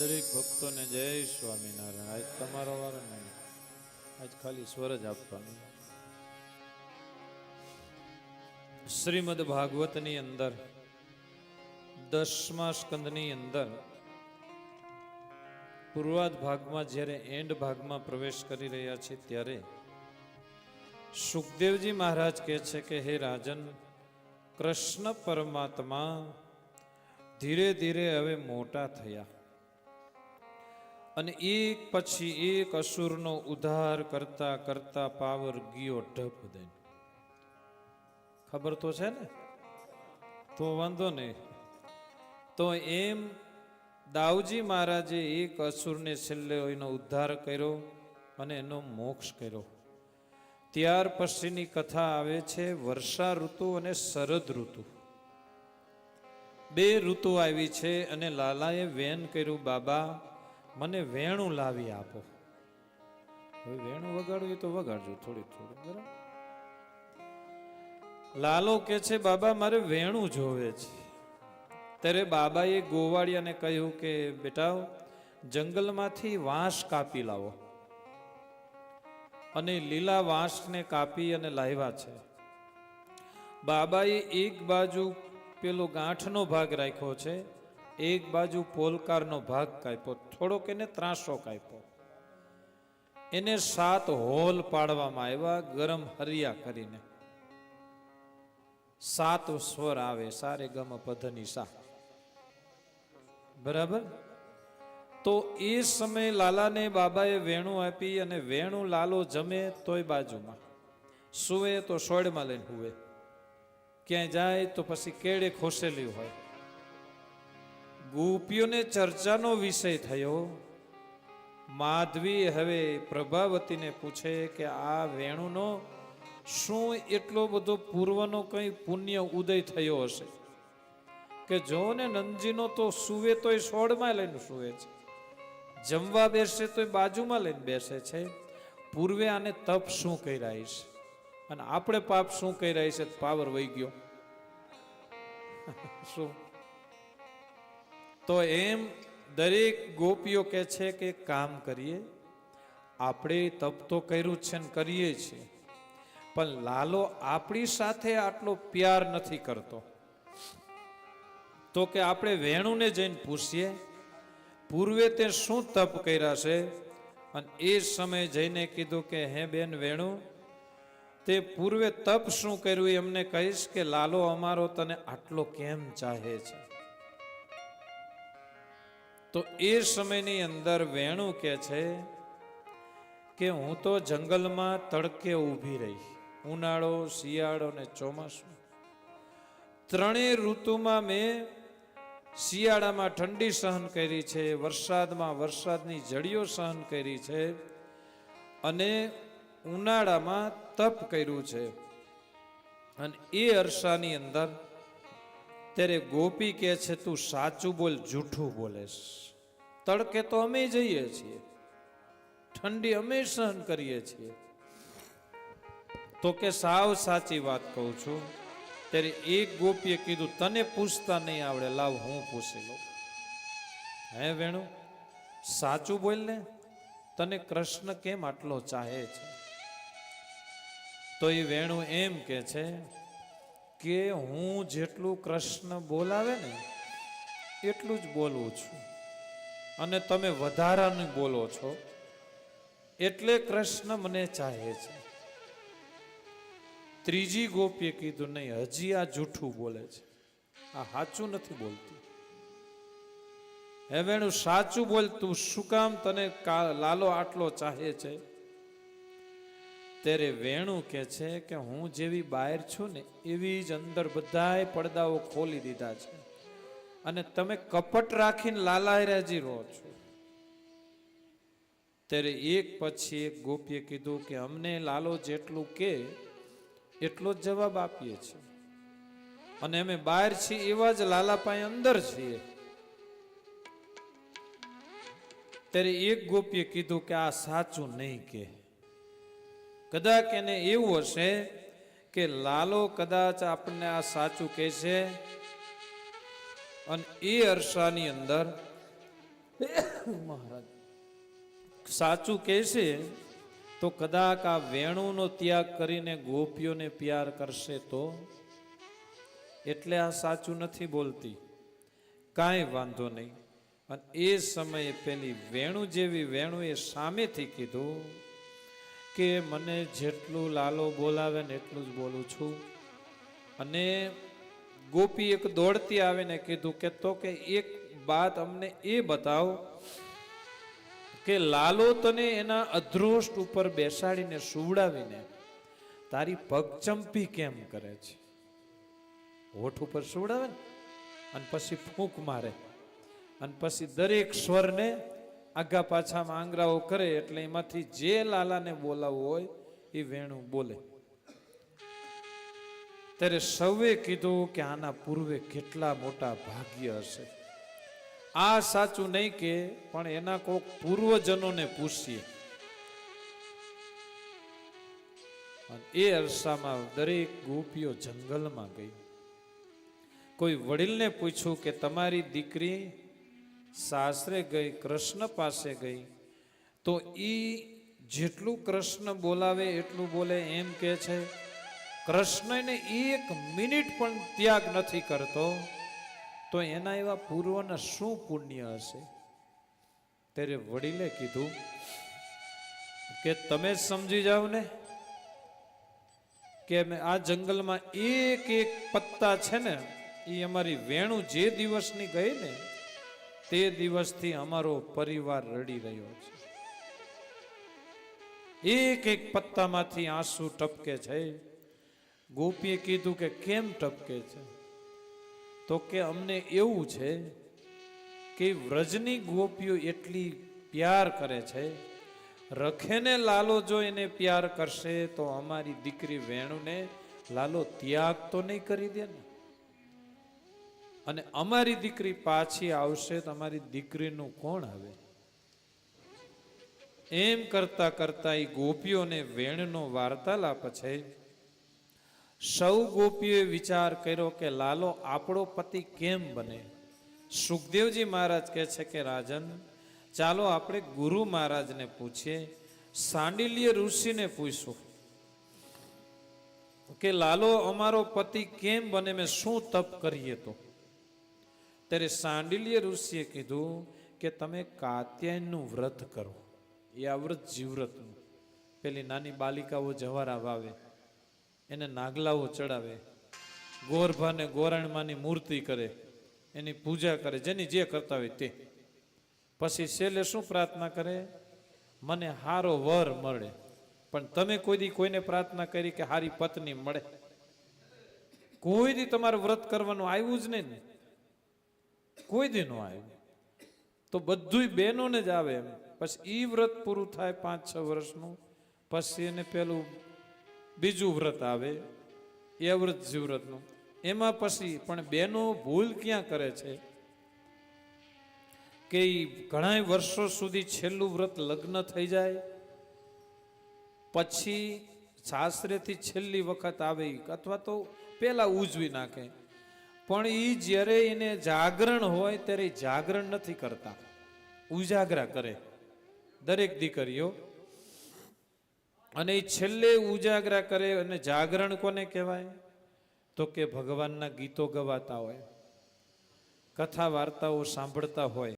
દરેક ભક્તોને જય સ્વામિનારાયણ. આજ તમારો વાર નહીં. આજ ખાલી સ્વર જ આપવાનું. શ્રીમદ ભાગવતની અંદર, દસમા સ્કંદની અંદર, પૂર્વાદ ભાગમાં જ્યારે એન્ડ ભાગમાં પ્રવેશ કરી રહ્યા છે ત્યારે સુખદેવજી મહારાજ કહે છે કે, હે રાજન, કૃષ્ણ પરમાત્મા ધીરે ધીરે હવે મોટા થયા. અને એક પછી એક અસુરનો ઉદ્ધાર કરતા કરતા પાવર ગયો ઢપ દઈને. ખબર તો છે ને? તો વાંધો નહીં. તો એમ દાઉજી મહારાજે એક અસુરને છેલ્લે એનો ઉદ્ધાર કર્યો અને એનો મોક્ષ કર્યો. ત્યાર પછીની કથા આવે છે, વર્ષા ઋતુ અને શરદ ઋતુ. બે ઋતુ આવી છે અને લાલાએ વેન કર્યું, બાબા મને વેણું લાવી આપો. હવે વેણું વગાડવું તો વગાડજો થોડી થોડી, બરાબર? લાલો કે છે, બાબા, મારે વેણું જોવે છે. ત્યારે બાબાએ ગોવાળિયાને કહ્યું કે બેટા જંગલમાંથી વાંસ કાપી લાવો. અને લીલા વાંસને કાપી અને લાવ્યા છે. બાબાએ એક બાજુ પેલો ગાંઠનો ભાગ રાખ્યો છે એક બાજુ પોલકારનો ભાગ કાપ્યો, થોડોક એને ત્રાસો કાપ્યો. એને સાત હોલ પાડવામાં આવ્યા, ગરમ હરિયા કરીને. સાત સ્વર આવે, સારે ગમ પધની સા. બરાબર? તો એ સમયે લાલાને બાબાએ વેણું આપી અને વેણું લાલો જમે તોય બાજુમાં. સુવે તો સોડમાં લઈને હુવે. ક્યાંય જાય તો પછી કેળે ખોસેલી હોય. ગોપીઓને ચર્ચાનો વિષય થયો. માધવી હવે પ્રભાવતીને પૂછે કે આ વેણુનો શું એટલો બધો પૂર્વનો કંઈ પુણ્ય ઉદય થયો હશે? કે જો ને નંદજીનો તો સુવે તોય સોળમાં લઈને સુવે છે. જમવા બેસે તો બાજુમાં લઈને બેસે છે. પૂર્વે આને તપ શું કર્યા છે અને આપણે પાપ શું કર્યા છે પાવર વહી ગયો. શું? તો એમ દરેક ગોપીઓ કે છે કે કામ કરીએ. આપણે તપ તો કર્યું છે ને કરીએ છીએ. પણ લાલો આપણી સાથે આટલો પ્યાર નથી કરતો. તો કે આપણે વેણુને જઈને પૂછીએ, પૂર્વે તે શું તપ કર્યા છે? અને એ સમયે જઈને કીધું કે, હે બેન વેણુ, તે પૂર્વે તપ શું કર્યું? એમને કહીશ કે, લાલો, અમારો તને આટલો કેમ ચાહે છે? તો એ સમયની અંદર વેણુ કે છે કે હું તો જંગલમાં તડકે ઊભી રહી. ઉનાળો, શિયાળો ને ચોમાસું. ત્રણેય ઋતુમાં મેં શિયાળામાં ઠંડી સહન કરી છે, વરસાદમાં વરસાદની જડીઓ સહન કરી છે અને ઉનાળામાં તપ કર્યું છે. અને એ અરસાની અંદર ત્યારે ગોપી કહે છે તું સાચું બોલ જૂઠું બોલેશ તડકે તો અમે જઈએ છીએ ઠંડી અમે સહન કરીએ છીએ તો કે સાવ સાચી વાત કહું છું ત્યારે એક ગોપીએ કીધું તને પૂછતા નહીં આવડે લાવ હું પૂછી લઉં હે વેણુ સાચું બોલ ને તને કૃષ્ણ કેમ આટલો ચાહે છે તો એ વેણુ એમ કે છે કે હું જેટલું કૃષ્ણ બોલાવે ને, એટલું જ બોલવું છું. અને તમે વધારાનું બોલો છો, એટલે કૃષ્ણ મને ચાહે છે. ત્રીજી ગોપીએ કીધું, નહીં, હજી આ જૂઠું બોલે છે. આ સાચું નથી બોલતું. એનું સાચું બોલ તું શું કામ તને લાલો આટલો ચાહે છે? ત્યારે વેણુ કે છે કે હું જેવી બહાર છું ને એવી જ અંદર બધાય પડદાઓ ખોલી દીધા છે. અને તમે કપટ રાખીને લાલાયરાજી રહો છો. ત્યારે એક પછી એક ગોપીએ કીધું કે અમને લાલો જેટલું કે, એટલો જ જવાબ આપીએ છીએ અને અમે બહાર છીએ એવા જ લાલા પાસે અંદર છીએ. ત્યારે એક ગોપીએ કીધું કે આ સાચું નહીં કે. કદાચ એને એવું હશે કે લાલો કદાચ આપણને આ સાચું કહેશે અને એ અરસાની અંદર મહારાજ, સાચું કહેશે તો કદાચ આ વેણુનો ત્યાગ કરીને ગોપીઓને પ્યાર કરશે તો? એટલે આ સાચું નથી બોલતી. કાંઈ વાંધો નહીં. અને એ સમયે પેલી વેણુ જેવી વેણુએ સામેથી કીધું કે મને જેટલું લાલો બોલાવે ને એટલું જ બોલું છું. અને ગોપી એક દોડતી આવીને કીધું કે તો કે એક વાત અમને એ બતાવ કે લાલો તને એના અધ્રોષ્ટ ઉપર બેસાડીને સુવડાવીને તારી પગચંપી કેમ કરે છે? હોઠ ઉપર સુવડાવે ને? અને પછી ફૂંક મારે. અને પછી દરેક સ્વરને આગા પાછામાં આંગરાઓ કરે એટલે એમાંથી જે લાલાને બોલાવવું હોય એ વેણું બોલે. ત્યારે સૌએ કીધું કે આના પૂર્વે કેટલા મોટા ભાગ્ય હશે. આ સાચું નહીં કે, પણ એના કોક પૂર્વજનોને પૂછીએ. એ અરસામાં દરેક ગોપીઓ જંગલમાં ગઈ. કોઈ વડીલને પૂછ્યું કે તમારી દીકરી સાસરે ગઈ, કૃષ્ણ પાસે ગઈ, તો એ જેટલું કૃષ્ણ બોલાવે, એટલું બોલે, એમ કે છે, કૃષ્ણને એક મિનિટ પણ ત્યાગ નથી કરતો, તો એના એવા પૂર્વના શું પુણ્ય હશે? ત્યારે વડીલે કીધું કે, તમે સમજી જાઓ ને, કે અમે આ જંગલમાં એક એક પત્તા છે ને એ અમારી વેણુ જે દિવસની ગઈ ને તે દિવસથી અમારો પરિવાર રડી રહ્યો છે. એક એક પત્તામાંથી આંસુ ટપકે છે. ગોપીએ કીધું કે કેમ ટપકે છે? તો કે અમને એવું છે કે વ્રજની ગોપીઓ એટલી પ્યાર કરે છે. રખેને લાલો જો એને પ્યાર કરશે તો અમારી દીકરી વેણુને લાલો ત્યાગ તો નહીં કરી દે ને. અને અમારી દીકરી પાછી આવશે તો અમારી દીકરીનું કોણ આવે? એમ કરતા કરતા એ ગોપીઓને વેણનો વાર્તાલાપ છે. સૌ ગોપીઓએ વિચાર કર્યો કે લાલો આપણો પતિ કેમ બને? સુખદેવજી મહારાજ કહે છે કે, રાજન, ચાલો આપણે ગુરુ મહારાજને પૂછીએ, સાંડિલ્ય ઋષિને પૂછશું કે, લાલો, અમારો પતિ કેમ બને? મેં શું તપ કરીએ તો? ત્યારે સાંડિલ્ય ઋષિએ કીધું કે તમે કાત્યાયનનું વ્રત કરો. એ આ વ્રત જીવવ્રતનું. પેલી નાની બાલિકાઓ જવારા વાવે, એને નાગલાઓ ચડાવે ગોરભાને ગોરાણમાની મૂર્તિ કરે, એની પૂજા કરે, જેની જે કરતા હોય તે. પછી છેલ્લે શું પ્રાર્થના કરે? મને હારો વર મળે, પણ તમે કોઈ દી કોઈને પ્રાર્થના કરી કે હારી પત્ની મળે. કોઈ દી તમારે વ્રત કરવાનું આવ્યું જ નહીં. ને કોઈ દી નો આવ્યું? તો બધુંય બહેનોને જ આવે એમ. પછી એ વ્રત પૂરું થાય પાંચ, છ વર્ષનું. પછી એને પેલું બીજું વ્રત આવે, એ વ્રત જીવ્રતનું એમાં પછી, પણ બહેનો ભૂલ ક્યાં કરે છે? કે ઘણા વર્ષો સુધી છેલ્લું વ્રત લગ્ન થઈ જાય, પછી સાસરેથી છેલ્લી વખત આવે અથવા તો પેલા ઉજવી નાખે. પણ એ જ્યારે એને જાગરણ હોય ત્યારે જાગરણ નથી કરતા. ઉજાગરા કરે. દરેક દીકરીઓ. અને એ છેલ્લે ઉજાગરા કરે અને જાગરણ કોને કહેવાય? તો કે ભગવાનના ગીતો ગવાતા હોય, કથા વાર્તાઓ સાંભળતા હોય